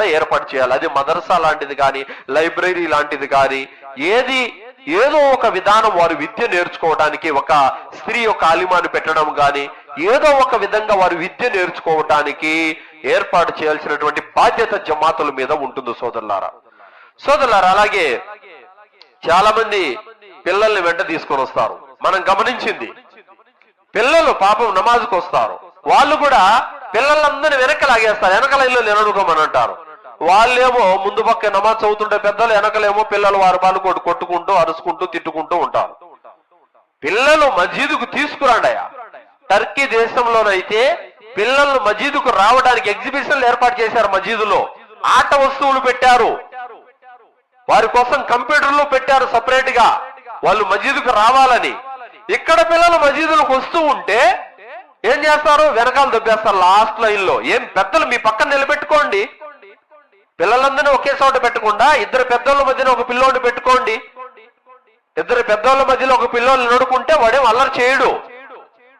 కూడా ఏర్పాటు చేయాలి. అది మదర్సా లాంటిది కానీ లైబ్రరీ లాంటిది కానీ ఏది ఏదో ఒక విధానం వారు విద్య నేర్చుకోవడానికి ఒక స్త్రీ యొక్క ఆలిమాను పెట్టడం కానీ ఏదో ఒక విధంగా వారు విద్య నేర్చుకోవటానికి ఏర్పాటు చేయాల్సినటువంటి బాధ్యత జమాతుల మీద ఉంటుంది సోదరులారా. సోదరులారా అలాగే చాలా మంది పిల్లల్ని వెంట తీసుకొని వస్తారు. మనం గమనించింది పిల్లలు పాపం నమాజ్కి వస్తారు వాళ్ళు కూడా పిల్లలందరినీ వెనక లాగేస్తారు. వెనకల ఇల్లు నిలడుకోమని అంటారు. వాళ్ళేమో ముందు పక్క నమాజ్ చదువుతుంటే పెద్దలు వెనకలేమో పిల్లలు వారి బాలు కొట్టు కొట్టుకుంటూ అరుచుకుంటూ తిట్టుకుంటూ ఉంటారు. పిల్లలు మజీదుకు తీసుకురాండయా టర్కీ దేశంలోనైతే పిల్లలు మజీదుకు రావడానికి ఎగ్జిబిషన్లు ఏర్పాటు చేశారు మజీదులో. ఆట వస్తువులు పెట్టారు. వారి కోసం కంప్యూటర్లు పెట్టారు సపరేట్గా వాళ్ళు మజీదుకు రావాలని. ఇక్కడ పిల్లలు మజీదులకు వస్తూ ఉంటే ఏం చేస్తారు? వెనకాల దొబ్బేస్తారు లాస్ట్ లైన్లో ఏం పెద్దలు మీ పక్కన నిలబెట్టుకోండి. పిల్లలందరినీ ఒకే చోట పెట్టకుండా ఇద్దరు పెద్దోళ్ళ మధ్యన ఒక పిల్లోడిని పెట్టుకోండి. ఇద్దరు పెద్దోళ్ళ మధ్యలో ఒక పిల్లోని నడుకుంటే వాడేం అల్లరి చేయడు.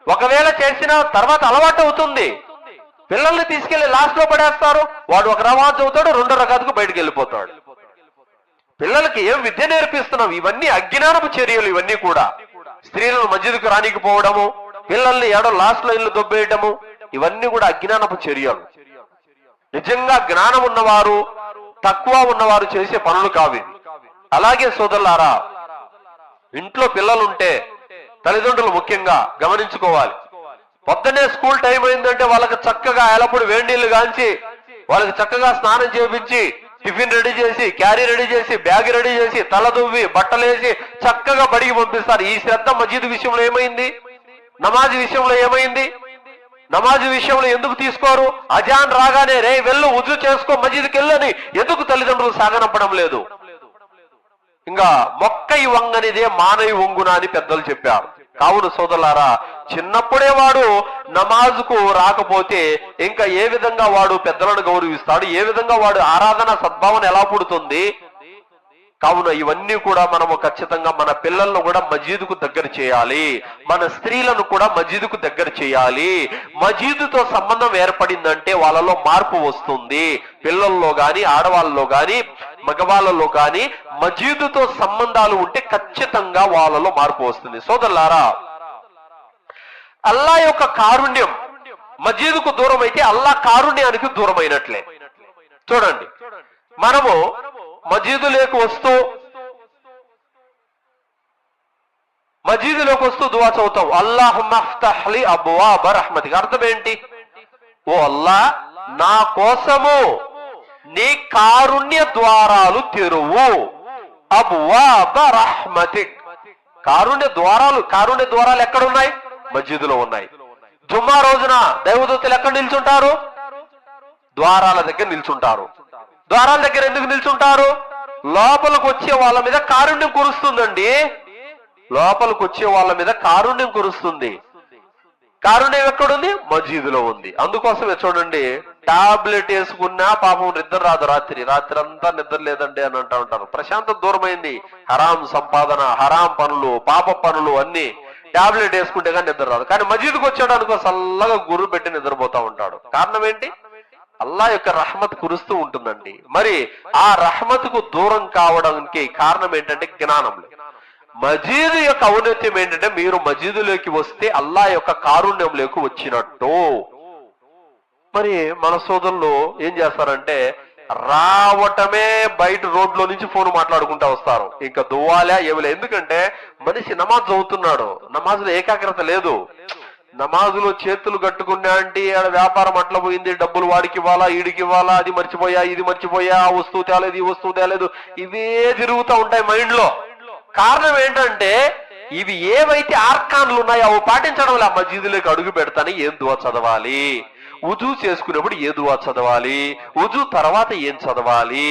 ఒకవేళ చేసిన తర్వాత అలవాటు అవుతుంది. పిల్లల్ని తీసుకెళ్ళి లాస్ట్లో పడేస్తారు. వాడు ఒక రవాజ్ అవుతాడు రెండో రకాలకు బయటకు వెళ్ళిపోతాడు. పిల్లలకి ఏం విద్య నేర్పిస్తున్నాం ఇవన్నీ అజ్ఞానపు చర్యలు ఇవన్నీ కూడా. స్త్రీలను మధ్యకు రానికపోవడము పిల్లల్ని ఏడో లాస్ట్లో ఇల్లు దొబ్బేయటము ఇవన్నీ కూడా అజ్ఞానపు చర్యలు. నిజంగా జ్ఞానం ఉన్నవారు తక్కువ ఉన్నవారు చేసే పనులు కావి. అలాగే సోదరులారా ఇంట్లో పిల్లలుంటే తల్లిదండ్రులు ముఖ్యంగా గమనించుకోవాలి. పొద్దునే స్కూల్ టైం అయిందంటే వాళ్ళకి చక్కగా ఎలప్పుడు వేడి కాంచి వాళ్ళకి చక్కగా స్నానం చేపించి టిఫిన్ రెడీ చేసి క్యారీ రెడీ చేసి బ్యాగ్ రెడీ చేసి తల దువ్వి బట్టలేసి చక్కగా బడికి పంపిస్తారు. ఈ శ్రద్ధ మజీద్ విషయంలో ఏమైంది? నమాజ్ విషయంలో ఏమైంది? నమాజ్ విషయంలో ఎందుకు తీసుకోరు? అజాన్ రాగానే రే వెళ్ళు ఉజు చేసుకో మజీద్కి వెళ్ళని ఎందుకు తల్లిదండ్రులు సాగనంపడం లేదు? ఇంకా మొక్కై వంగనిదే మానవి వంగున అని పెద్దలు చెప్పారు. కావున సోదరులారా చిన్నప్పుడే వాడు నమాజుకు రాకపోతే ఇంకా ఏ విధంగా వాడు పెద్దలను గౌరవిస్తాడు? ఏ విధంగా వాడు ఆరాధన సద్భావన ఎలా పుడుతుంది? కావున ఇవన్నీ కూడా మనము ఖచ్చితంగా మన పిల్లలను కూడా మజీదుకు దగ్గర చేయాలి. మన స్త్రీలను కూడా మజీదుకు దగ్గర చేయాలి. మజీదుతో సంబంధం ఏర్పడిందంటే వాళ్ళలో మార్పు వస్తుంది. పిల్లల్లో గాని ఆడవాళ్ళలో గాని మగవాళ్ళలో గాని మజీదుతో సంబంధాలు ఉంటే ఖచ్చితంగా వాళ్ళలో మార్పు వస్తుంది. సోదరులారా అల్లా యొక్క కారుణ్యం మజీదుకు దూరం అయితే అల్లా కారుణ్యానికి దూరమైనట్లే. చూడండి మనము మజీదులోకి వస్తూ మజీదులోకి వస్తూ దువా చదువుతాం. అల్లాహ్ మఫ్తహ్లి అబ్వాబ రహ్మతికి. అర్థం ఏంటి? ఓ అల్లా నా కోసము నీ కారుణ్య ద్వారాలు తెరువు. అబ్వాబ రహ్మతిక్. కారుణ్య ద్వారాలు కారుణ్య ద్వారాలు ఎక్కడున్నాయి? మజీదులో ఉన్నాయి. జుమ్మా రోజున దైవదూతలు ఎక్కడ నిల్చుంటారు? ద్వారాల దగ్గర నిల్చుంటారు. ద్వారాల దగ్గర ఎందుకు నిల్చుంటారు? లోపలికి వచ్చే వాళ్ళ మీద కారుణ్యం కురుస్తుందండి. లోపలికి వచ్చే వాళ్ళ మీద కారుణ్యం కురుస్తుంది. కారుణ్యం ఎక్కడుంది? మజీదులో ఉంది. అందుకోసమే చూడండి టాబ్లెట్ వేసుకున్నా పాపం నిద్ర రాదు రాత్రి. రాత్రి అంతా నిద్ర లేదండి అని అంటా ఉంటారు. ప్రశాంతం దూరమైంది. హరాం సంపాదన హరాం పనులు పాప పనులు అన్ని టాబ్లెట్ వేసుకుంటే కానీ నిద్ర రాదు. కానీ మజీద్కి వచ్చాడు అనుకో చల్లగా గురు పెట్టి నిద్రపోతా ఉంటాడు. కారణం ఏంటి? అల్లా యొక్క రహమత్ కురుస్తూ ఉంటుందండి. మరి ఆ రహమత్కు దూరం కావడానికి కారణం ఏంటంటే జ్ఞానం మజీదు యొక్క ఔన్నత్యం ఏంటంటే మీరు మజీదులోకి వస్తే అల్లా యొక్క కారుణ్యంలోకి వచ్చినట్టు. మరి మన సోదరులు ఏం చేస్తారంటే రావటమే బయట రోడ్లో నుంచి ఫోన్ మాట్లాడుకుంటా వస్తారు. ఇంకా దువ్వాలా ఏమిలే. ఎందుకంటే మనిషి నమాజ్ చదువుతున్నాడు. నమాజ్లో ఏకాగ్రత లేదు. నమాజులో చేతులు కట్టుకున్నా అంటే ఆడ వ్యాపారం అట్లా పోయింది డబ్బులు వాడికి ఇవ్వాలా ఈడికి ఇవ్వాలా అది మర్చిపోయా ఇది మర్చిపోయా ఆ వస్తువు తేలేదు ఈ వస్తువు తేలేదు. ఇవే తిరుగుతూ ఉంటాయి మైండ్లో కారణం ఏంటంటే ఇవి ఏవైతే ఆర్కాన్లు ఉన్నాయో అవి పాటించడం వల్ల మసీదులోకి అడుగు పెడతానే ఏం దువా చదవాలి? ఉజు చేసుకునేప్పుడు ఏ దువా చదవాలి? ఉజు తర్వాత ఏం చదవాలి?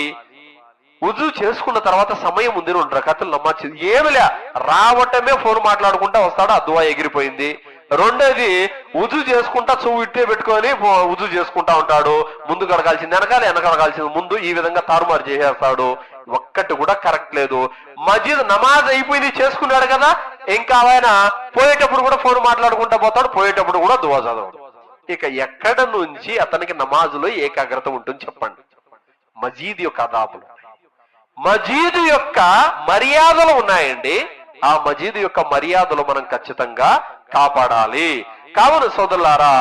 ఉజు చేసుకున్న తర్వాత సమయం ఉంది రెండు రకాలు నమ్మచ్చు ఏమిలే రావటమే ఫోన్ మాట్లాడుకుంటా వస్తాడు ఆ దువా ఎగిరిపోయింది. రెండోది ఉజు చేసుకుంటా చెవు ఇట్టే పెట్టుకొని ఫో- ఉజు చేసుకుంటా ఉంటాడు. ముందు కడగాల్సింది వెనకాల వెనక కడగాల్సింది ముందు ఈ విధంగా తారుమారు చేసేస్తాడు. ఒక్కటి కూడా కరెక్ట్ లేదు. మజీద్ నమాజ్ అయిపోయింది చేసుకున్నాడు కదా. ఇంకా ఆయన పోయేటప్పుడు కూడా ఫోన్ మాట్లాడుకుంటా పోతాడు పోయేటప్పుడు కూడా దువా చదవడు. ఇక ఎక్కడ నుంచి అతనికి నమాజులో ఏకాగ్రత ఉంటుంది చెప్పండి. మజీద్ యొక్క అదాబులు. మజీదు యొక్క మర్యాదలు ఉన్నాయండి. ఆ మజీదు యొక్క మర్యాదలు మనం ఖచ్చితంగా కాపాడాలి. కావున సోదరులారా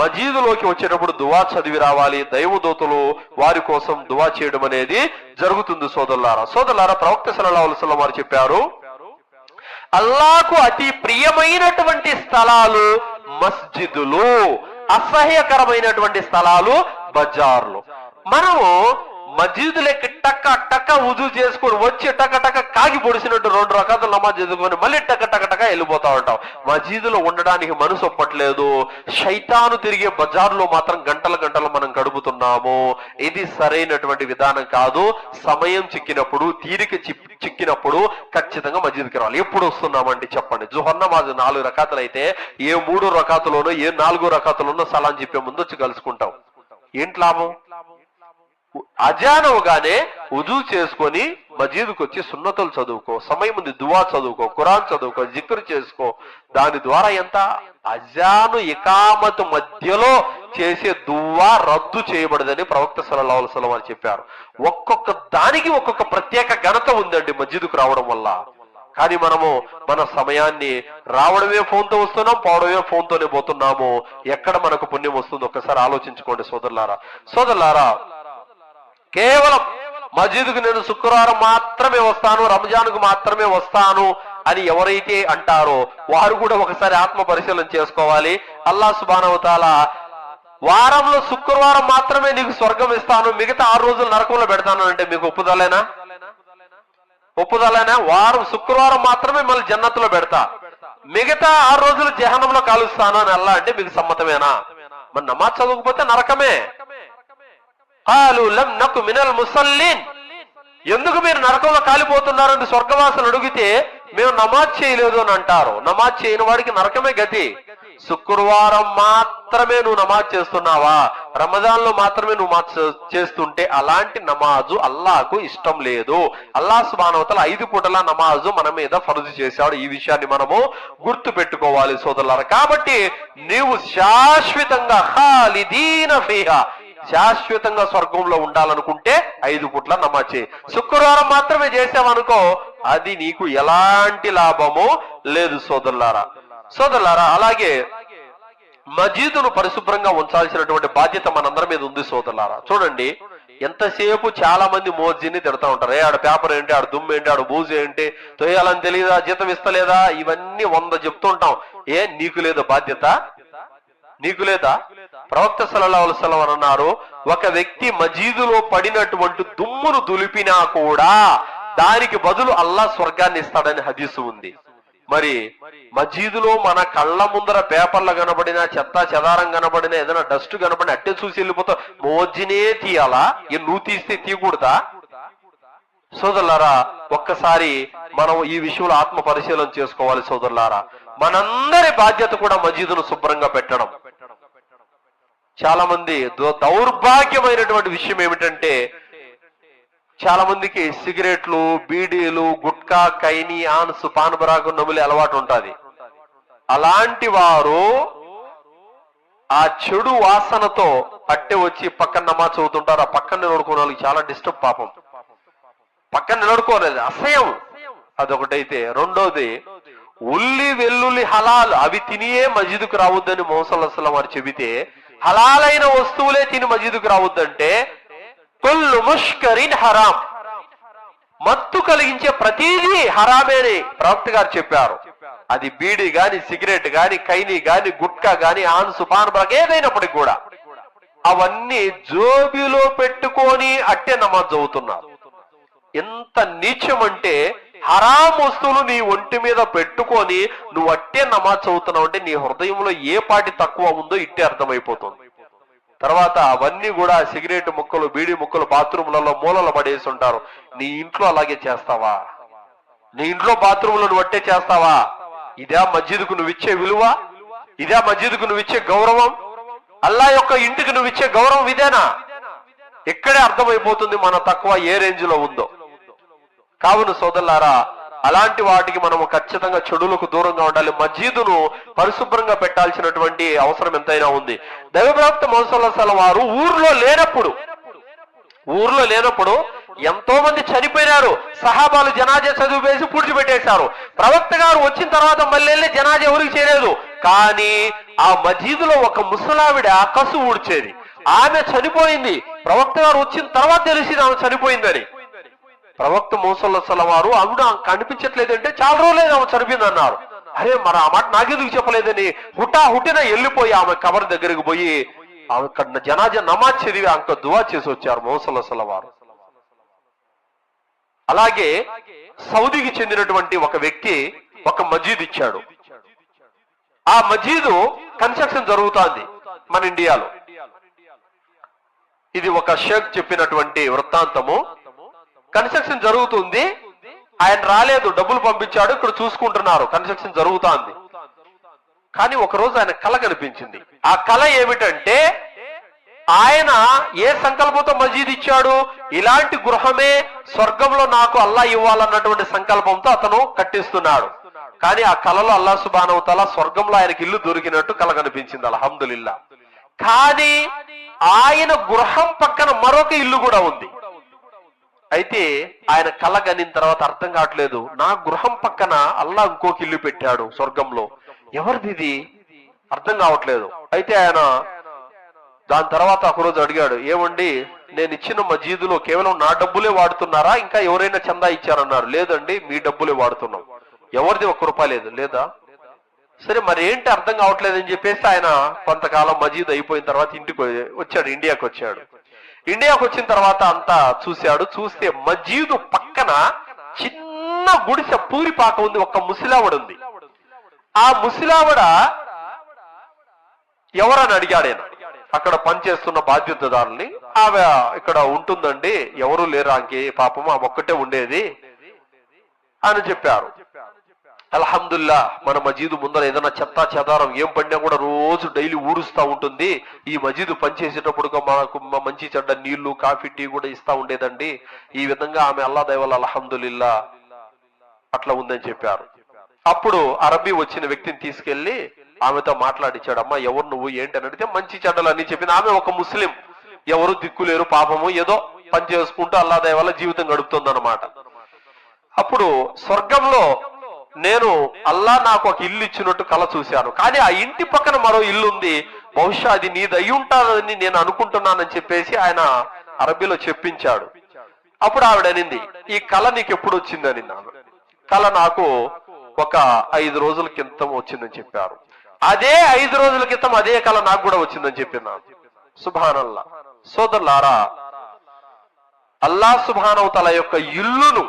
మజీదులోకి వచ్చేటప్పుడు దువా చదివి రావాలి. దైవదూతలు వారి కోసం దువా చేయడం అనేది జరుగుతుంది సోదరులారా. సోదరులారా ప్రవక్త సల్లల్లాహు వారు చెప్పారు అల్లాకు అతి ప్రియమైనటువంటి స్థలాలు మస్జిదులు అసహ్యకరమైనటువంటి స్థలాలు బజార్లు. మనము మసీదులకి టక్క టక్క ఉజు చేసుకొని వచ్చి టక టక కాగి పొడిసినట్టు రెండు రకాల నమాజ్ చదువుకొని మళ్ళీ టక టక టక వెళ్ళిపోతా ఉంటాం. మసీదులో ఉండడానికి మనసు ఒప్పట్లేదు. శైతాను తిరిగే బజార్లో మాత్రం గంటల గంటలు మనం గడుపుతున్నాము. ఇది సరైనటువంటి విధానం కాదు. సమయం చిక్కినప్పుడు తీరిక చిక్కినప్పుడు ఖచ్చితంగా మజీద్కి రావాలి. ఎప్పుడు వస్తున్నామండి చెప్పండి. జుహర్ నమాజ్ నాలుగు రకాతులు అయితే ఏ మూడు రకాతులోనో ఏ నాలుగో రకాతులోనో సలాం చెప్పే ముందు వచ్చి కలుసుకుంటాం. ఏంటి లాభం? అజానవగానే ఉజూ చేసుకొని మజీదుకు వచ్చి సున్నతులు చదువుకో సమయం ఉంది దువా చదువుకో ఖురాన్ చదువుకో జిక్రు చేసుకో. దాని ద్వారా ఎంత? అజాను ఇకామతు మధ్యలో చేసే దువా రద్దు చేయబడదని ప్రవక్త సల్లల్లాహు సలం అని చెప్పారు. ఒక్కొక్క దానికి ఒక్కొక్క ప్రత్యేక ఘనత ఉందండి మస్జిద్కు రావడం వల్ల. కానీ మనము మన సమయాన్ని రావడమే ఫోన్తో వస్తున్నాం పోవడమే ఫోన్తోనే పోతున్నాము. ఎక్కడ మనకు పుణ్యం వస్తుందో ఒక్కసారి ఆలోచించుకోండి సోదరులారా. సోదరులారా కేవలం మస్జిద్కు నేను శుక్రవారం మాత్రమే వస్తాను రంజాన్కు మాత్రమే వస్తాను అని ఎవరైతే అంటారో వారు కూడా ఒకసారి ఆత్మ పరిశీలన చేసుకోవాలి. అల్లా సుబానవతాల వారంలో శుక్రవారం మాత్రమే నీకు స్వర్గం ఇస్తాను మిగతా ఆరు రోజులు నరకంలో పెడతాను అంటే మీకు ఒప్పుదలేనా? ఒప్పుదలేనా? వారం శుక్రవారం మాత్రమే మళ్ళీ జన్నత్తులో పెడతా. మిగతా ఆరు రోజులు జహనంలో కాలుస్తాను అని అల్లా అంటే మీకు సమ్మతమేనా? మరి నమాజ్ చదవకపోతే నరకమే. కాలు లం నకు మినల్ ముసల్లీన్ ఎందుకు మీరు నరకంలో కాలిపోతున్నారని స్వర్గవాసులు అడిగితే మేము నమాజ్ చేయలేదు అని అంటారు. నమాజ్ చేయని వాడికి నరకమే గతి. శుక్రవారం మాత్రమే నువ్వు నమాజ్ చేస్తున్నావా? రమజాన్లో మాత్రమే నువ్వు మాజ్ చేస్తుంటే అలాంటి నమాజు అల్లాకు ఇష్టం లేదు. అల్లా సుబానవతల ఐదు పూటల నమాజు మన మీద ఫరుజు చేశాడు. ఈ విషయాన్ని మనము గుర్తు పెట్టుకోవాలి సోదరులారా. కాబట్టి నీవు శాశ్వతంగా హాలిదీన ఫీహా శాశ్వతంగా స్వర్గంలో ఉండాలనుకుంటే ఐదు పుట్ల నమాజ్ చేయి. శుక్రవారం మాత్రమే చేసావనుకో అది నీకు ఎలాంటి లాభము లేదు సోదరులారా. సోదరులారా అలాగే మజీదును పరిశుభ్రంగా ఉంచాల్సినటువంటి బాధ్యత మనందరి మీద ఉంది సోదరులారా. చూడండి ఎంతసేపు చాలా మంది మోజీని తిడతా ఉంటారు. ఏ ఆడ పేపర్ ఏంటి ఆడ దుమ్ము ఏంటి ఆడ బూజు ఏంటి తొయ్యాలని తెలియదా జీతం ఇస్తలేదా ఇవన్నీ వంద చెప్తుంటాం ఏ నీకు లేదా బాధ్యత? నీకు లేదా? ప్రవక్త సల్లల్లాహు అలైహి అని అన్నారు ఒక వ్యక్తి మజీదులో పడినటువంటి దుమ్మును దులిపినా కూడా దానికి బదులు అల్లా స్వర్గాన్ని ఇస్తాడని హదీసు ఉంది. మరి మజీదులో మన కళ్ళ ముందర పేపర్లు కనబడినా చెత్త చెదారం కనబడినా ఏదైనా డస్ట్ కనబడినా అట్టే చూసి వెళ్ళిపోతా. మోజినే తీయాలా? ఈ నువ్వు తీస్తే తీయకూడదా? సోదరులారా ఒక్కసారి మనం ఈ విషయంలో ఆత్మ పరిశీలన చేసుకోవాలి సోదరులారా. మనందరి బాధ్యత కూడా మజీదును శుభ్రంగా పెట్టడం. చాలా మంది దో- దౌర్భాగ్యమైనటువంటి విషయం ఏమిటంటే చాలా మందికి సిగరెట్లు బీడీలు గుట్కా కైని ఆన్స్ పానబరాకు నములి అలవాటు ఉంటుంది. అలాంటి వారు ఆ చెడు వాసనతో అట్టె వచ్చి పక్కన నమాజ్ చదువుతుంటారు. ఆ పక్కన నిలబడుకున్న వాళ్ళకి చాలా డిస్టర్బ్ పాపం. పక్కన నిలబడుకోలేదు అసహ్యం. అదొకటైతే. రెండోది ఉల్లి వెల్లుల్లి హలాల్ అవి తినియే మస్జిద్కు రావద్దని మోసల్లాం వారు చెబితే హలాలైన వస్తువులే తిని మజీదుకు రావద్దంటే కొల్లు ముష్కరిన్ హరాం. మత్తు కలిగించే ప్రతిదీ హరామేని ప్రవక్త గారు చెప్పారు. అది బీడి గాని సిగరెట్ గాని కైని గాని గుట్కా గాని సుపాన్ పాన్ ఏదైనప్పటికి కూడా అవన్నీ జోబిలో పెట్టుకొని అట్టే నమాజ్ చదువుతున్నారు. ఎంత నీచం అంటే హరాం వస్తువులు నీ ఒంటి మీద పెట్టుకొని నువ్వు అట్టే నమాజ్ చదువుతున్నావు అంటే నీ హృదయంలో ఏ పాటి తక్కువ ఉందో ఇట్టే అర్థమైపోతుంది. తర్వాత అవన్నీ కూడా సిగరెట్ ముక్కలు బీడి ముక్కలు బాత్రూములలో మూలలు పడేసి ఉంటారు. నీ ఇంట్లో అలాగే చేస్తావా? నీ ఇంట్లో బాత్రూంలో నువ్వు అట్టే చేస్తావా? ఇదే మస్జిద్కు నువ్వు ఇచ్చే విలువ? ఇదే మస్జిద్కు నువ్వు ఇచ్చే గౌరవం? అల్లా యొక్క ఇంటికి నువ్వు ఇచ్చే గౌరవం ఇదేనా? ఇక్కడే అర్థమైపోతుంది మన తక్కువ ఏ రేంజ్లో ఉందో. కావున సోదరులారా అలాంటి వాటికి మనము ఖచ్చితంగా చెడులకు దూరంగా ఉండాలి. మజీదును పరిశుభ్రంగా పెట్టాల్సినటువంటి అవసరం ఎంతైనా ఉంది. దైవప్రాప్త మోసల వారు ఊర్లో లేనప్పుడు ఊర్లో లేనప్పుడు ఎంతో మంది చనిపోయినారు. సహాబాలు జనాజా చదువు వేసి పూడ్చిపెట్టేశారు. ప్రవక్త గారు వచ్చిన తర్వాత మళ్ళీ వెళ్ళి జనాజా ఎవరికి చేయలేదు కానీ ఆ మజీదులో ఒక ముసలావిడ కసు ఊడ్చేది. ఆమె చనిపోయింది. ప్రవక్త గారు వచ్చిన తర్వాత తెలిసింది ఆమె చనిపోయిందని. ప్రవక్త మోసల్ల వారు ఆవిడ కనిపించట్లేదంటే చాలా రోజులేదు ఆమె చనిపోయింది అన్నారు అరే మరి ఆ మాట నాకెందుకు చెప్పలేదని? హుటా హుటిన వెళ్ళిపోయి ఆమె కబర్ దగ్గరికి పోయి ఆమె అక్కడ జనాజా నమాజ్ చదివి ఆమె దువా చేసి వచ్చారు మోసల్ల వారు. అలాగే సౌదీకి చెందినటువంటి ఒక వ్యక్తి ఒక మజీద్ ఇచ్చాడు. ఆ మజీదు కన్స్ట్రక్షన్ జరుగుతోంది మన ఇండియాలో. ఇది ఒక షేక్ చెప్పినటువంటి వృత్తాంతము. కన్స్ట్రక్షన్ జరుగుతుంది. ఆయన రాలేదు డబ్బులు పంపించాడు ఇక్కడ చూసుకుంటున్నారు కన్స్ట్రక్షన్ జరుగుతోంది. కానీ ఒక రోజు ఆయన కళ కనిపించింది. ఆ కళ ఏమిటంటే ఆయన ఏ సంకల్పంతో మజీద్ ఇచ్చాడు? ఇలాంటి గృహమే స్వర్గంలో నాకు అల్లా ఇవ్వాలన్నటువంటి సంకల్పంతో అతను కట్టిస్తున్నాడు. కానీ ఆ కళలో అల్లా సుబానవతల స్వర్గంలో ఆయనకి ఇల్లు దొరికినట్టు కళ కనిపించింది అల్హమ్దుల్లా కానీ ఆయన గృహం పక్కన మరొక ఇల్లు కూడా ఉంది. అయితే ఆయన కళ కనిన తర్వాత అర్థం కావట్లేదు. నా గృహం పక్కన అల్లా ఇంకోకి ఇల్లు పెట్టాడు స్వర్గంలో. ఎవరిది ఇది? అర్థం కావట్లేదు. అయితే ఆయన దాని తర్వాత ఒకరోజు అడిగాడు ఏమండి నేను ఇచ్చిన మజీదులో కేవలం నా డబ్బులే వాడుతున్నారా? ఇంకా ఎవరైనా చందా ఇచ్చారన్నారు. లేదండి మీ డబ్బులే వాడుతున్నాం. ఎవరిది ఒక్క రూపాయి లేదు లేదా? సరే మరి ఏంటి అర్థం కావట్లేదు అని చెప్పేసి ఆయన కొంతకాలం మజీద్ అయిపోయిన తర్వాత ఇంటికి వచ్చాడు ఇండియాకి వచ్చాడు. ఇండియాకి వచ్చిన తర్వాత అంతా చూశాడు. చూస్తే మజీదు పక్కన చిన్న గుడిసె పూరిపాక ఉంది. ఒక ముసిలావడ ఉంది. ఆ ముసిలావడ ఎవరని అడిగాడు అక్కడ పనిచేస్తున్న బాధ్యతదారుల్ని. ఆమె ఇక్కడ ఉంటుందండి. ఎవరు లేరు ఆమెకి పాపం. ఆమె ఒక్కటే ఉండేది అని చెప్పారు. అల్హమ్దుల్లా మన మజీదు ముందర ఏదైనా చెత్త చెదారం ఏం పడినా కూడా రోజు డైలీ ఊరుస్తూ ఉంటుంది. ఈ మజీదు పనిచేసేటప్పుడు మనకు మంచి చెడ్డ నీళ్ళు కాఫీ టీ కూడా ఇస్తా ఉండేదండి. ఈ విధంగా ఆమె అల్లా దైవల్ అల్హమ్దుల్లా అట్లా ఉందని చెప్పారు. అప్పుడు అరబీ వచ్చిన వ్యక్తిని తీసుకెళ్ళి ఆమెతో మాట్లాడించాడు అమ్మా ఎవరు నువ్వు? ఏంటి? అని అడిగితే మంచి చెడ్డలు అని చెప్పింది ఆమె ఒక ముస్లిం. ఎవరు దిక్కులేరు పాపము ఏదో పని చేసుకుంటూ అల్లా దైవల్ల జీవితం గడుపుతుంది అప్పుడు స్వర్గంలో నేను అల్లా నాకు ఒక ఇల్లు ఇచ్చినట్టు కళ చూశాను. కానీ ఆ ఇంటి పక్కన మరో ఇల్లు ఉంది. బహుశా అది నీది అయి ఉంటుందని నేను అనుకుంటున్నానని చెప్పేసి ఆయన అరబీలో చెప్పించాడు. అప్పుడు ఆవిడ అనింది ఈ కళ నీకు ఎప్పుడు వచ్చిందని నాను కళ నాకు ఒక ఐదు రోజుల క్రితం వచ్చిందని చెప్పారు. అదే ఐదు రోజుల క్రితం అదే కళ నాకు కూడా వచ్చిందని చెప్పినాను సుభానల్లా. సోదరులారా అల్లా సుభానవతల యొక్క ఇల్లును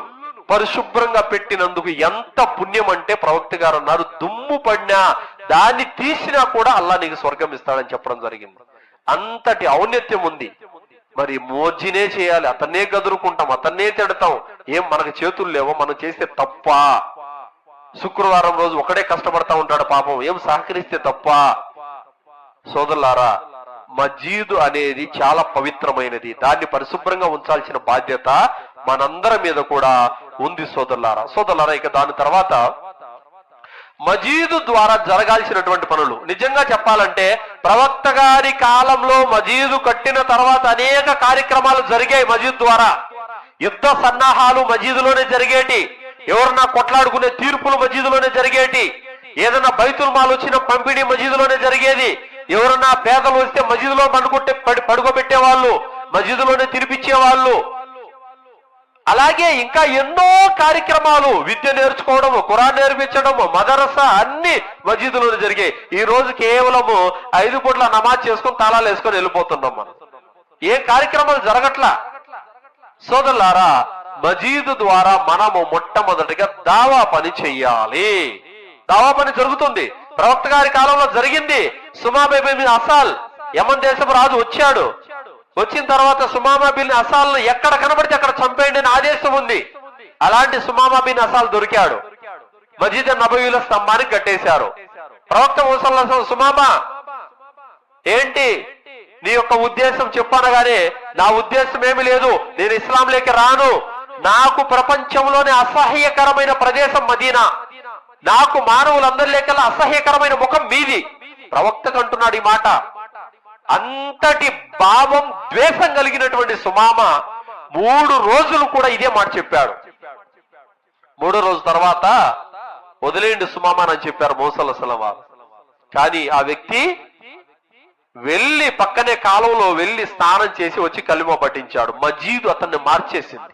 పరిశుభ్రంగా పెట్టినందుకు ఎంత పుణ్యం అంటే ప్రవక్త గారు అన్నారు దుమ్ము పడినా దాన్ని తీసినా కూడా అల్లా నీకు స్వర్గం ఇస్తాడని చెప్పడం జరిగింది. అంతటి ఔన్నత్యం ఉంది. మరి మోర్జినే చేయాలి అతన్నే గదురుకుంటాం అతన్నే తిడతాం. ఏం మనకు చేతులు లేవో మనం చేస్తే తప్ప. శుక్రవారం రోజు ఒకడే కష్టపడతా ఉంటాడు పాపం ఏం సహకరిస్తే తప్ప. సోదరులారా మజీదు అనేది చాలా పవిత్రమైనది. దాన్ని పరిశుభ్రంగా ఉంచాల్సిన బాధ్యత మనందరి మీద కూడా ఉంది సోదరులారా. సోదరులారా ఇక దాని తర్వాత మజీదు ద్వారా జరగాల్సినటువంటి పనులు. నిజంగా చెప్పాలంటే ప్రవక్త గారి కాలంలో మజీదు కట్టిన తర్వాత అనేక కార్యక్రమాలు జరిగాయి మజీద్ ద్వారా. యుద్ధ సన్నాహాలు మజీదులోనే జరిగేటి ఎవరన్నా కొట్లాడుకునే తీర్పులు మజీదులోనే జరిగేటి ఏదైనా బైతుల్ మాలు వచ్చిన పంపిణీ మజీదులోనే జరిగేది ఎవరన్నా పేదలు వస్తే మజీదులో పండుకుంటే పడుకోబెట్టే వాళ్ళు మజీదులోనే తినిపించే వాళ్ళు అలాగే ఇంకా ఎన్నో కార్యక్రమాలు విద్య నేర్చుకోవడం కురాన్ నేర్పించడము మదరసా అన్ని మసీదులోనే జరిగాయి. ఈ రోజు కేవలము ఐదు పూట్ల నమాజ్ చేసుకొని తాళాలు వేసుకొని వెళ్ళిపోతున్నాం మనం. ఏ కార్యక్రమాలు జరగట్లా? సోదరులారా మజీదు ద్వారా మనము మొట్టమొదటిగా దావా పని చెయ్యాలి దావా పని జరుగుతుంది. ప్రవక్త గారి కాలంలో జరిగింది. సుమాబేబీ అసాల్ యమన్ దేశపు రాజు వచ్చాడు. వచ్చిన తర్వాత సుమామా బిన్ అసాల్ను ఎక్కడ కనబడితే అక్కడ చంపేయండి అని ఆదేశం ఉంది. అలాంటి సుమామా బిన్ అసాల్ దొరికాడు. మజీద్ నబయుల స్తంభానికి కట్టేశారు. ప్రవక్త ముసల్లా సుమామా ఏంటి నీ యొక్క ఉద్దేశం చెప్పనగానే నా ఉద్దేశం ఏమి లేదు. నేను ఇస్లాంలోకి రాను. నాకు ప్రపంచంలోనే అసహ్యకరమైన ప్రదేశం మదీనా. నాకు మానవులందరి లెక్కల అసహ్యకరమైన ముఖం మీది. ప్రవక్తకు అంటున్నాడు ఈ మాట. అంతటి భావం ద్వేషం కలిగినటువంటి సుమామ మూడు రోజులు కూడా ఇదే మాట చెప్పాడు. మూడో రోజు తర్వాత వదిలేయండి సుమామ అని చెప్పారు మోసల సలవారు కానీ ఆ వ్యక్తి వెళ్ళి పక్కనే కాలువలో వెళ్ళి స్నానం చేసి వచ్చి కలిమ పట్టించాడు. మజీదు అతన్ని మార్చేసింది.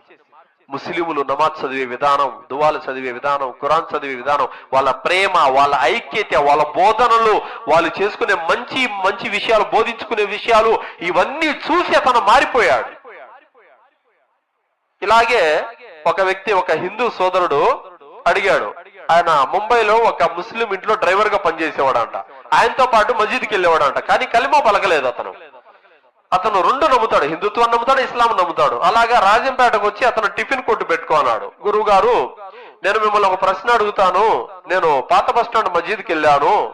ముస్లిములు నమాజ్ చదివే విధానం దువాలు చదివే విధానం ఖురాన్ చదివే విధానం వాళ్ళ ప్రేమ వాళ్ళ ఐక్యత వాళ్ళ బోధనలు వాళ్ళు చేసుకునే మంచి మంచి విషయాలు బోధించుకునే విషయాలు ఇవన్నీ చూసి అతను మారిపోయాడు. ఇలాగే ఒక వ్యక్తి ఒక హిందూ సోదరుడు అడిగాడు. ఆయన ముంబైలో ఒక ముస్లిం ఇంట్లో డ్రైవర్గా పనిచేసేవాడంట. ఆయనతో పాటు మసీద్కి వెళ్ళేవాడంట. కానీ కలిమా పలకలేదు అతను. అతను రెండు నమ్ముతాడు. హిందుత్వం నమ్ముతాడు ఇస్లాం నమ్ముతాడు. అలాగా రాజంపేటకు వచ్చి అతను టిఫిన్ కొట్టు పెట్టుకున్నాడు. గురువు గారు నేను మిమ్మల్ని ఒక ప్రశ్న అడుగుతాను. నేను పాత బస్ స్టాండ్ మసీద్కి వెళ్ళాను.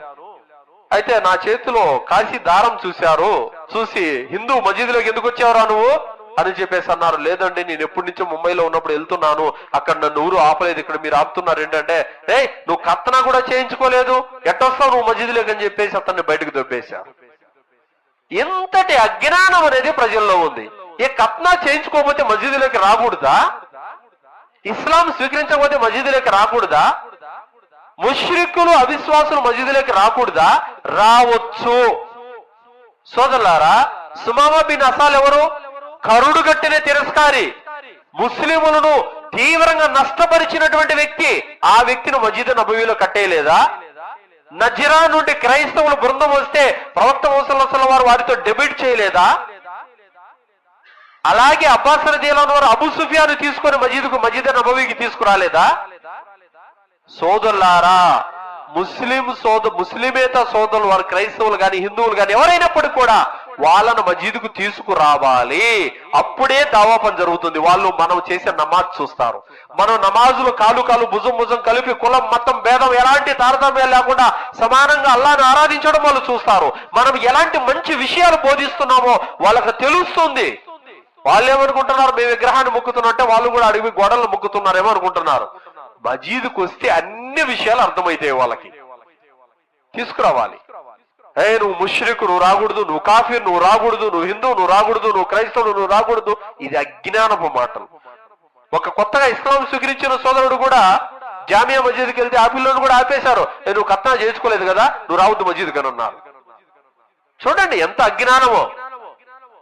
అయితే నా చేతిలో కాశీ దారం చూశారు. చూసి హిందూ మసీదులోకి ఎందుకు వచ్చావురా నువ్వు? అని చెప్పేసి అన్నారు. లేదండి నేను ఎప్పటి నుంచో ముంబైలో ఉన్నప్పుడు వెళ్తున్నాను. అక్కడ నన్ను ఊరు ఆపలేదు. ఇక్కడ మీరు ఆపుతున్నారు. ఏంటంటే రే నువ్వు కత్తనా కూడా చేయించుకోలేదు? ఎట్టొస్తావు నువ్వు మజీద్లోకి అని చెప్పేసి అతన్ని బయటకు దొబ్బేశారు ఇంతటి అజ్ఞానం అనేది ప్రజల్లో ఉంది. ఏ కత్నా చేయించుకోకపోతే మసీదులోకి రాకూడదా? ఇస్లాం స్వీకరించకపోతే మసీదులోకి రాకూడదా? ముష్రిక్కులు అవిశ్వాసులు మసీదులోకి రాకూడదా? రావచ్చు. సోదరులారా సుమామా బిన్ అసాల్ ఎవరు? కరుడు గట్టిన తిరస్కారి. ముస్లిములను తీవ్రంగా నష్టపరిచినటువంటి వ్యక్తి ఆ వ్యక్తిని మజీద్ నబవీలో కట్టేయలేదా? నజిరా నుండి క్రైస్తవుల బృందం వస్తే ప్రవక్త వారితో డెబిట్ చేయలేదా? అలాగే అబ్బాస్ రదీలను వారు అబు సుఫియాను తీసుకొని మజీదుకు మజీద్ నబవీకి తీసుకురాలేదా? సోదరులారా ముస్లిం సోద ముస్లిమేత సోదరులు వారు క్రైస్తవులు కానీ హిందువులు గాని ఎవరైనప్పటికీ కూడా వాళ్ళను మజీదుకు తీసుకురావాలి. అప్పుడే దావా పని జరుగుతుంది. వాళ్ళు మనం చేసే నమాజ్ చూస్తారు. మనం నమాజులు కాలు కాలు భుజం భుజం కలిపి కులం మతం భేదం ఎలాంటి తారతమ్యం లేకుండా సమానంగా అల్లాను ఆరాధించడం వాళ్ళు చూస్తారు. మనం ఎలాంటి మంచి విషయాలు బోధిస్తున్నామో వాళ్ళకి తెలుస్తుంది. వాళ్ళు ఏమనుకుంటున్నారు? మేము విగ్రహాన్ని ముక్కుతున్నట్టే వాళ్ళు కూడా అడిగి గోడలు ముక్కుతున్నారేమో అనుకుంటున్నారు. మజీద్కు వస్తే అన్ని విషయాలు అర్థమవుతాయి వాళ్ళకి. తీసుకురావాలి. ఏ నువ్వు ముష్రికు నువ్వు రాకూడదు నువ్వు కాఫీర్ నువ్వు రాకూడదు నువ్వు హిందూ నువ్వు రాకూడదు నువ్వు క్రైస్తవుడు నువ్వు రాకూడదు. ఇది అజ్ఞానపు మాటలు. ఒక కొత్తగా ఇస్లాం స్వీకరించిన సోదరుడు కూడా జామియా మజీద్కి వెళ్తే ఆ కూడా ఆపేశారు. నువ్వు కత్నా చేసుకోలేదు కదా నువ్వు రావద్దు మజీద్ అని అన్నారు. చూడండి ఎంత అజ్ఞానమో.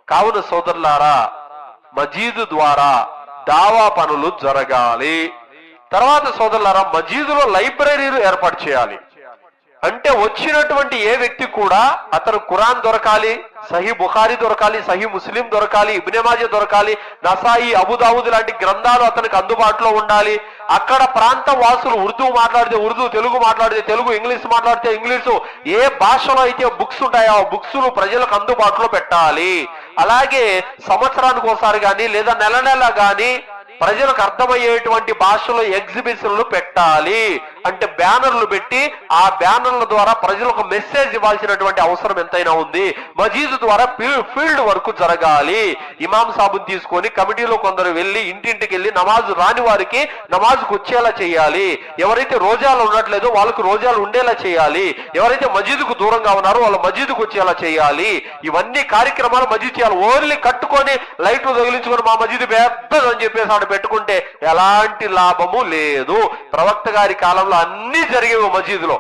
కావున సోదరులారా మజీదు ద్వారా దావా పనులు జరగాలి. తర్వాత సోదరులారా మజీదులో లైబ్రరీలు ఏర్పాటు చేయాలి. అంటే వచ్చినటువంటి ఏ వ్యక్తి కూడా అతను కురాన్ దొరకాలి సహీ బుఖారి దొరకాలి సహీ ముస్లిం దొరకాలి ఇబ్నెమాజే దొరకాలి నసాయి అబుదావుద్ లాంటి గ్రంథాలు అతనికి అందుబాటులో ఉండాలి. అక్కడ ప్రాంత వాసులు ఉర్దూ మాట్లాడితే ఉర్దూ తెలుగు మాట్లాడితే తెలుగు ఇంగ్లీష్ మాట్లాడితే ఇంగ్లీషు ఏ భాషలో అయితే బుక్స్ ఉంటాయో ఆ బుక్స్ను ప్రజలకు అందుబాటులో పెట్టాలి. అలాగే సంవత్సరానికి ఒకసారి కానీ లేదా నెల నెల కానీ ప్రజలకు అర్థమయ్యేటువంటి భాషలో ఎగ్జిబిషన్లు పెట్టాలి. అంటే బ్యానర్లు పెట్టి ఆ బ్యానర్ల ద్వారా ప్రజలకు మెసేజ్ ఇవ్వాల్సినటువంటి అవసరం ఎంతైనా ఉంది. మజీద్ ద్వారా ఫీల్డ్ వర్క్ జరగాలి. ఇమాం సాబుని తీసుకొని కమిటీలో కొందరు వెళ్ళి ఇంటింటికి వెళ్ళి నమాజ్ రాని వారికి నమాజ్కు వచ్చేలా చేయాలి. ఎవరైతే రోజాలు ఉండట్లేదో వాళ్ళకు రోజాలు ఉండేలా చేయాలి. ఎవరైతే మజీదుకు దూరంగా ఉన్నారో వాళ్ళ మజీదుకు వచ్చేలా చేయాలి. ఇవన్నీ కార్యక్రమాలు మజీద్ చేయాలి. ఓన్లీ కట్టుకొని లైట్లు తగిలించుకొని మా మజీద్ పెద్దదని చెప్పేసి ఆడ పెట్టుకుంటే ఎలాంటి లాభము లేదు. ప్రవక్త గారి కాలంలో అన్ని జరిగేవి మసీదులో.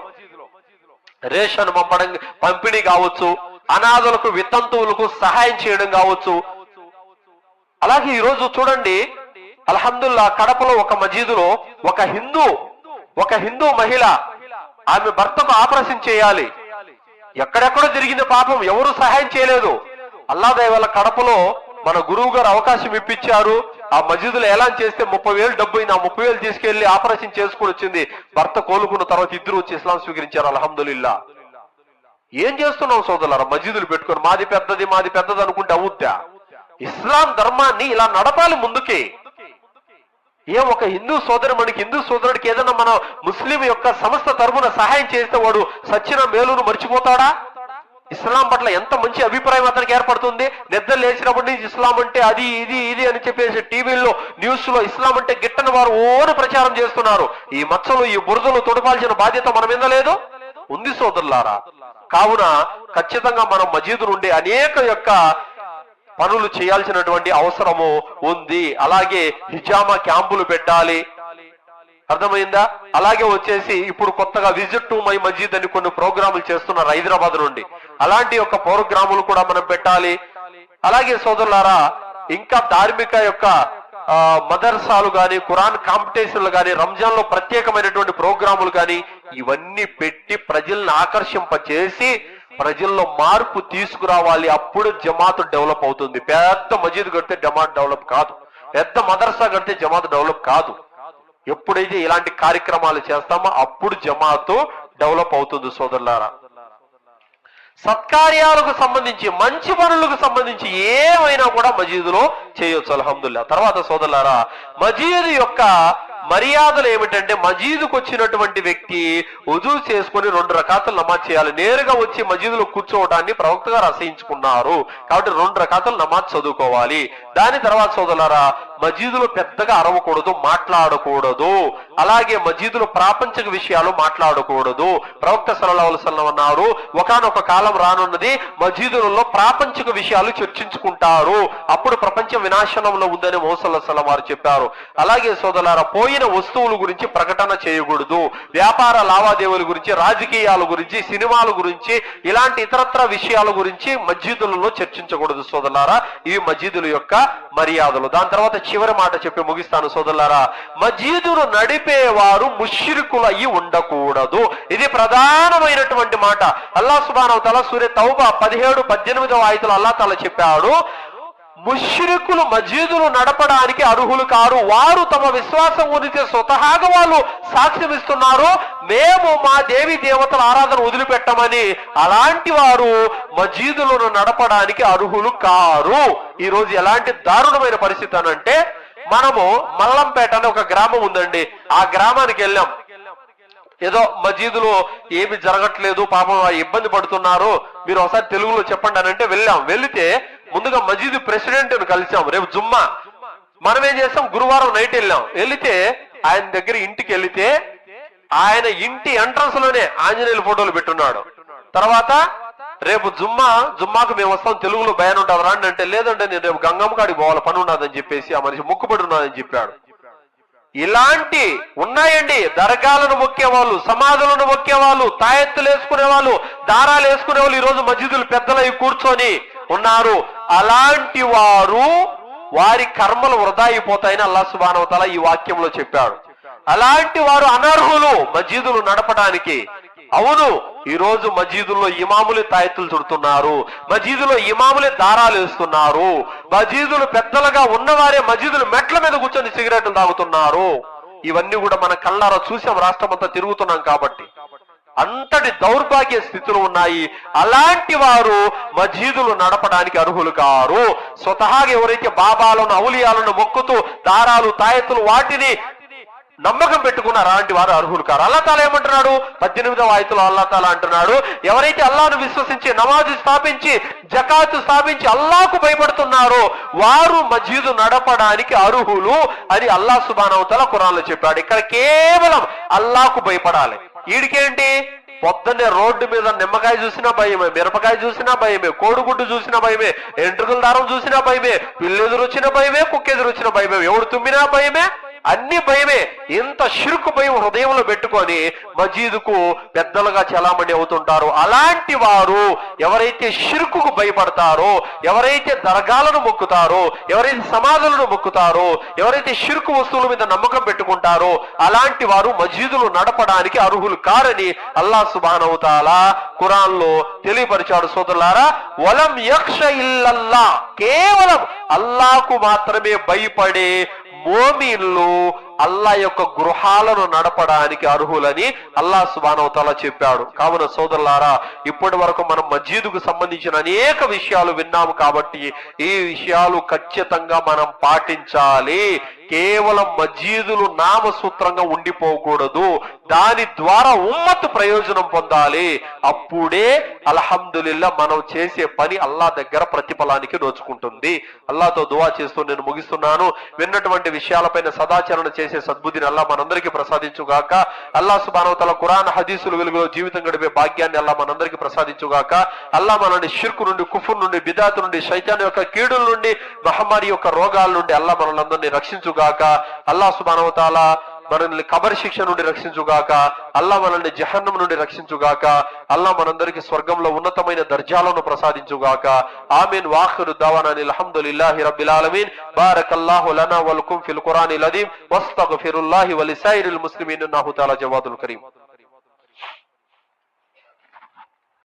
రేషన్ పంపడం పంపిణీ కావచ్చు అనాథులకు వితంతువులకు సహాయం చేయడం కావచ్చు. అలాగే ఈ రోజు చూడండి అల్హందుల్లా కడపలో ఒక మజీదులో ఒక హిందూ ఒక హిందూ మహిళ ఆమె భర్తకు ఆపరేషన్ చేయాలి. ఎక్కడెక్కడో జరిగింది పాపం ఎవరు సహాయం చేయలేదు. అల్లా వల్ల కడపలో మన గురువు గారు అవకాశం ఇప్పించారు. ఆ మసీదులో ఎలా చేస్తే ముప్పై వేలు డబ్బు అయింది ఆ ముప్పై వేలు తీసుకెళ్ళి ఆపరేషన్ చేసుకుని వచ్చింది. భర్త కోలుకున్న తర్వాత ఇద్దరు వచ్చి ఇస్లాం స్వీకరించారు. అల్హమ్దుల్లా ఏం చేస్తున్నాం సోదరులారా? మసీదులు పెట్టుకొని మాది పెద్దది మాది పెద్దది అనుకుంటే అవుద్దా? ఇస్లాం ధర్మాన్ని ఇలా నడపాలి ముందుకి. ఏ ఒక హిందూ సోదరు మనకి హిందూ సోదరుడికి ఏదైనా మన ముస్లిం యొక్క సంస్థ తరఫున సహాయం చేస్తే వాడు సచ్చిన మేలును మర్చిపోతాడా? ఇస్లాం పట్ల ఎంత మంచి అభిప్రాయం అతనికి ఏర్పడుతుంది? నిద్ర లేచినప్పటి నుంచి ఇస్లాం అంటే అది ఇది ఇది అని చెప్పేసి టీవీల్లో న్యూస్లో ఇస్లాం అంటే గిట్టని వారు ఓను ప్రచారం చేస్తున్నారు. ఈ మచ్చలు ఈ బురదలు తొడపాల్సిన బాధ్యత మన మీద లేదు? ఉంది సోదరులారా. కావున ఖచ్చితంగా మనం మజీదు నుండి అనేక యొక్క పనులు చేయాల్సినటువంటి అవసరము ఉంది. అలాగే హిజామా క్యాంపులు పెట్టాలి. అర్థమైందా? అలాగే వచ్చేసి ఇప్పుడు కొత్తగా విజిట్ టు మై మజీద్ అని కొన్ని ప్రోగ్రాములు చేస్తున్నారు హైదరాబాద్ నుండి. అలాంటి యొక్క ప్రోగ్రాములు కూడా మనం పెట్టాలి. అలాగే సోదరులారా ఇంకా ధార్మిక యొక్క మదర్సాలు గాని ఖురాన్ కాంపిటీషన్లు గాని రంజాన్లో ప్రత్యేకమైనటువంటి ప్రోగ్రాములు గాని ఇవన్నీ పెట్టి ప్రజల్ని ఆకర్షింపచేసి ప్రజల్లో మార్పు తీసుకురావాలి. అప్పుడు జమాత్ డెవలప్ అవుతుంది. పెద్ద మజీద్ కడితే జమాత్ డెవలప్ కాదు. పెద్ద మదర్సా కడితే జమాత్ డెవలప్ కాదు. ఎప్పుడైతే ఇలాంటి కార్యక్రమాలు చేస్తామో అప్పుడు జమాతు డెవలప్ అవుతుంది సోదరులారా. సత్కార్యాలకు సంబంధించి మంచి పనులకు సంబంధించి ఏమైనా కూడా మజీదులో చేయొచ్చు అల్హమ్దుల్లా. తర్వాత సోదరులారా మజీదు యొక్క మర్యాదలు ఏమిటంటే మజీదుకు వచ్చినటువంటి వ్యక్తి ఉజూ చేసుకుని రెండు రకాతలు నమాజ్ చేయాలి. నేరుగా వచ్చి మజీదులో కూర్చోవడాన్ని ప్రవక్త గారు కాబట్టి రెండు రకాతలు నమాజ్ చదువుకోవాలి. దాని తర్వాత సోదరులారా మజీదులో పెద్దగా అరవకూడదు మాట్లాడకూడదు. అలాగే మజీదులో ప్రాపంచిక విషయాలు మాట్లాడకూడదు. ప్రవక్త సల్లల్లాహు అన్నారు ఒకనొక కాలం రానున్నది మజీదులలో ప్రాపంచిక విషయాలు చర్చించుకుంటారు. అప్పుడు ప్రపంచం వినాశనంలో ఉందని మోసల్ల వారు చెప్పారు. అలాగే సోదరులారా పోయిన వస్తువుల గురించి ప్రకటన చేయకూడదు. వ్యాపార లావాదేవీల గురించి రాజకీయాల గురించి సినిమాల గురించి ఇలాంటి ఇతరత్ర విషయాల గురించి మస్జిదులలో చర్చించకూడదు సోదరులారా. ఇవి మస్జిదుల యొక్క మర్యాదలు. దాని తర్వాత చివరి మాట చెప్పి ముగిస్తాను సోదరులారా. మజీదును నడిపేవారు ముష్రికులు అయి ఉండకూడదు. ఇది ప్రధానమైనటువంటి మాట. అల్లా సుబానవ తల సూర్య తౌబ పదిహేడు పద్దెనిమిదవ ఆయుధలు అల్లా తల చెప్పాడు. ముష్రికులు మజీదులు నడపడానికి అర్హులు కారు. వారు తమ విశ్వాసం గురించి స్వతహాగా వాళ్ళు సాక్ష్యం ఇస్తున్నారు. మేము మా దేవి దేవతల ఆరాధన వదిలిపెట్టమని. అలాంటి వారు మజీదులను నడపడానికి అర్హులు కారు. ఈ రోజు ఎలాంటి దారుణమైన పరిస్థితి అనంటే మనము మల్లంపేట అనే ఒక గ్రామం ఉందండి. ఆ గ్రామానికి వెళ్ళాం. ఏదో మజీదులో ఏమి జరగట్లేదు పాపం ఇబ్బంది పడుతున్నారు. మీరు ఒకసారి తెలుగులో చెప్పండి అని అంటే వెళ్ళాం. వెళితే ముందుగా మజీద్ ప్రెసిడెంట్ కలిసాం. రేపు జుమ్మా. మనం ఏం చేస్తాం? గురువారం నైట్ వెళ్ళాం. వెళితే ఆయన దగ్గర ఇంటికి వెళితే ఆయన ఇంటి ఎంట్రన్స్లోనే ఆంజనేయుల ఫోటోలు పెట్టున్నాడు. తర్వాత రేపు జుమ్మా జుమ్మాకు మేము వస్తాం. తెలుగులో భయాన్ ఉంటుంది. రాండి అంటే లేదంటే నేను రేపు గంగమ్మ కాడికి పోవాలి. పని ఉన్నదని చెప్పేసి ఆ మనిషి మొక్కుబడి ఉన్నదని చెప్పాడు. ఇలాంటి ఉన్నాయండి. దర్గాలను మొక్కేవాళ్ళు సమాధులను మొక్కేవాళ్ళు తాయెత్తులు వేసుకునే వాళ్ళు దారాలు వేసుకునే వాళ్ళు ఈ రోజు మస్జిదులు పెద్దలై కూర్చొని ఉన్నారు. అలాంటి వారు వారి కర్మలు వృధా అయిపోతాయని అల్లా సుబానవతల ఈ వాక్యంలో చెప్పాడు. అలాంటి వారు అనర్హులు మజీదులు నడపడానికి. అవును ఈ రోజు మజీదుల్లో ఇమాములే తాయెత్తులు చుడుతున్నారు. మజీదులో ఇమాములే దారాలు వేస్తున్నారు. మజీదులు పెద్దలుగా ఉన్నవారే మజీదులు మెట్ల మీద కూర్చొని సిగరెట్లు తాగుతున్నారు. ఇవన్నీ కూడా మన కళ్ళారా చూసాం రాష్ట్రమంతా తిరుగుతున్నాం కాబట్టి. అంతటి దౌర్భాగ్య స్థితులు ఉన్నాయి. అలాంటి వారు మజీదులు నడపడానికి అర్హులు కారు. స్వతహాగా ఎవరైతే బాబాలను అవులియాలను మొక్కుతూ దారాలు తాయెత్తులు వాటిని నమ్మకం పెట్టుకున్నారు అలాంటి వారు అర్హులు కారు. అల్లా తాలా ఏమంటున్నాడు? పద్దెనిమిదవ ఆయతలో అల్లా తాలా అంటున్నాడు ఎవరైతే అల్లాను విశ్వసించి నమాజు స్థాపించి జకాతు స్థాపించి అల్లాకు భయపడుతున్నారో వారు మజీదు నడపడానికి అర్హులు అని అల్లా సుబానవతల కురాన్లో చెప్పాడు. ఇక్కడ కేవలం అల్లాకు భయపడాలి. ఈడికేంటి? పొద్దున్నే రోడ్డు మీద నిమ్మకాయ చూసినా భయమే మిరపకాయ చూసినా భయమే కోడిగుడ్డు చూసినా భయమే ఎంట్రుకల దారం చూసినా భయమే పిల్లెదురు వచ్చిన భయమే కుక్కెదురు వచ్చిన భయమే ఎవడు తుమ్మినా భయమే? అన్ని భయమే. ఇంత షిరుకు భయం హృదయంలో పెట్టుకొని మజీదుకు పెద్దలుగా చలామణి అవుతుంటారు. అలాంటి వారు ఎవరైతే షిరుకుకు భయపడతారో ఎవరైతే దర్గాలను మొక్కుతారో ఎవరైతే సమాధులను మొక్కుతారో ఎవరైతే షిరుకు వస్తువుల మీద నమ్మకం పెట్టుకుంటారో అలాంటి వారు మజీదులు నడపడానికి అర్హులు కారని అల్లా సుబానవుతాలా ఖురాన్లో తెలియపరిచాడు సోదరులారా. వలం యక్ష ఇల్లల్లా. కేవలం అల్లాకు మాత్రమే భయపడే మోమీన్లు అల్లా యొక్క గృహాలను నడపడానికి అర్హులని అల్లా సుబానవతల చెప్పాడు. కావున సోదరులారా ఇప్పటి వరకు మనం మజీదుకు సంబంధించిన అనేక విషయాలు విన్నాము కాబట్టి ఈ విషయాలు ఖచ్చితంగా మనం పాటించాలి. కేవలం మజీదులు నామసూత్రంగా ఉండిపోకూడదు. దాని ద్వారా ఉమ్మత్ ప్రయోజనం పొందాలి. అప్పుడే అల్హమ్దుల్లా మనం చేసే పని అల్లా దగ్గర ప్రతిఫలానికి నోచుకుంటుంది. అల్లాతో దువా చేస్తూ నేను ముగిస్తున్నాను. విన్నటువంటి విషయాలపైన సదాచరణ చేసే సద్బుద్ధిని అల్లా మనందరికీ ప్రసాదించుగాక. అల్లా సుబానవతల ఖురాన్ హదీసులు వెలుగులో జీవితం గడిపే భాగ్యాన్ని అల్లా మనందరికీ ప్రసాదించుగాక. అల్లా మనల్ని షిర్కు నుండి కుఫుర్ నుండి బిదాతు నుండి శైతాన్ యొక్క కీడుల నుండి మహమ్మారి యొక్క రోగాల నుండి అల్లా మనల్ని అందరినీ రక్షించుగాక అల్లా సుబానవతాల మనల్ని కబర్ శిక్ష నుండి రక్షించుగాక. అల్లా మనల్ని జహన్నం నుండి రక్షించుగాక. అల్లా మనందరికి స్వర్గంలో ఉన్నతమైన దర్జాలను ప్రసాదించుగాక. ఆమీన్. వాఖరు దావానాని అల్హమ్దులిల్లాహి రబ్బిల్ ఆలమీన్. బారకల్లాహు లనా వల్కుం ఫిల్ ఖురానిల్ అదీమ్ వస్తగ్ఫిరుల్లాహి వలిసైరిల్ ముస్లిమీన్. ఇన్నహు తఆలా జవాదుల్ కరీం.